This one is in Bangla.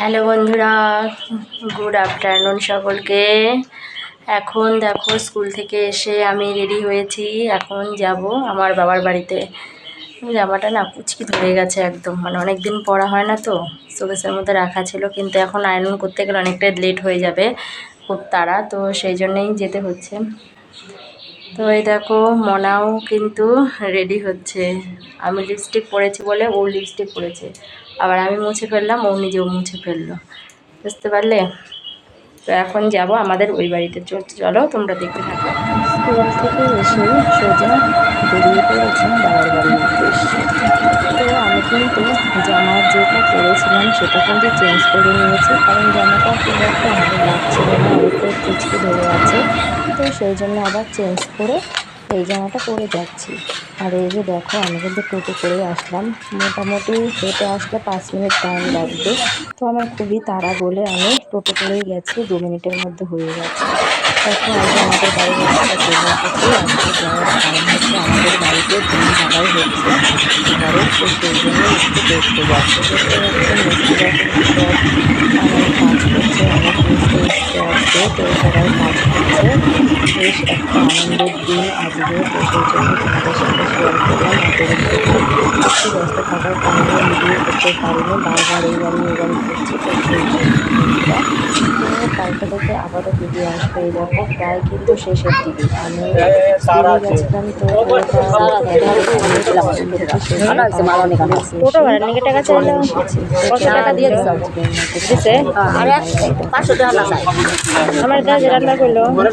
হ্যালো বন্ধুরা, গুড আফটারনুন সকলকে। এখন দেখো স্কুল থেকে এসে আমি রেডি হয়েছি, এখন যাব আমার বাবার বাড়িতে। জামাটা না কুচকি ধরে গেছে একদম মানে অনেক দিন পরা হয় না তো, শোকেসের মধ্যে রাখা ছিল, কিন্তু এখন আয়রন করতে গেলে অনেকটা লেট হয়ে যাবে, খুব তাড়া, তো সেই জন্যেই যেতে হচ্ছে। তো এই দেখো, মনাও কিন্তু রেডি হচ্ছে। আমি লিপস্টিক পরেছি বলে ও লিপস্টিক পরেছে। আবার আমি মুছে ফেললাম, ও নিজেও মুছে ফেলল। বুঝতে পারলে? তো এখন যাব আমাদের ওই বাড়িতে। চল- চলো, তোমরা দেখতে থাকো। স্কুল থেকে এসে সোজা বেরিয়ে পড়েছেন বাবার বাড়ির উদ্দেশ্যে। তো আমি কিন্তু জামা যেটা পরেছিলাম সেটা কিন্তু চেঞ্জ করে নিয়েছি, কারণ জামাটা খুব একটা ভালো লাগছিল না অনেকটা কুচকি ধরে আছে। তো সেই জন্য আবার চেঞ্জ করে এই জামাটা পরে যাচ্ছি। আর এই যে দেখো, আমি কিন্তু টোটো করে আসলাম। মোটামুটি হেঁটে আসলে পাঁচ মিনিট টাইম লাগবে। তো আমার খুবই তাড়া বলে আমি টোটো করেই গেছি, দু মিনিটের মধ্যে হয়ে গেছে। দেখো আজ আমাদের বাড়ির রাস্তা চলে এসেছি আজকে যাওয়ার কারণ হচ্ছে আমাদের বাড়িতে দিন ঢালাই হচ্ছে। তো সেই জন্য একটু দেখতে যাচ্ছে। দেখতে পাচ্ছেন অনেক কাজ করছে অনেক মিস্ত্রি আজকে তো সবাই কাজ করছে। বেশ একটা আনন্দের দিন আজকে সেই জন্য তোমাদের সাথে শেয়ার করলাম অতিরিক্ত ব্যস্ত থাকার কারণে ভিডিও করতে পারিনি বারবার এই বাড়ি এই বাড়ি করছি কালকে থেকে আবারও ভিডিও আসবে এই দেখো প্রায় কিন্তু শেষের দিকে আমি গেছিলাম তো টোটো ভাড়া নাকি টাকা চাইলে কত টাকা দিয়ে দিছে আমার কাছে রান্না করল আমার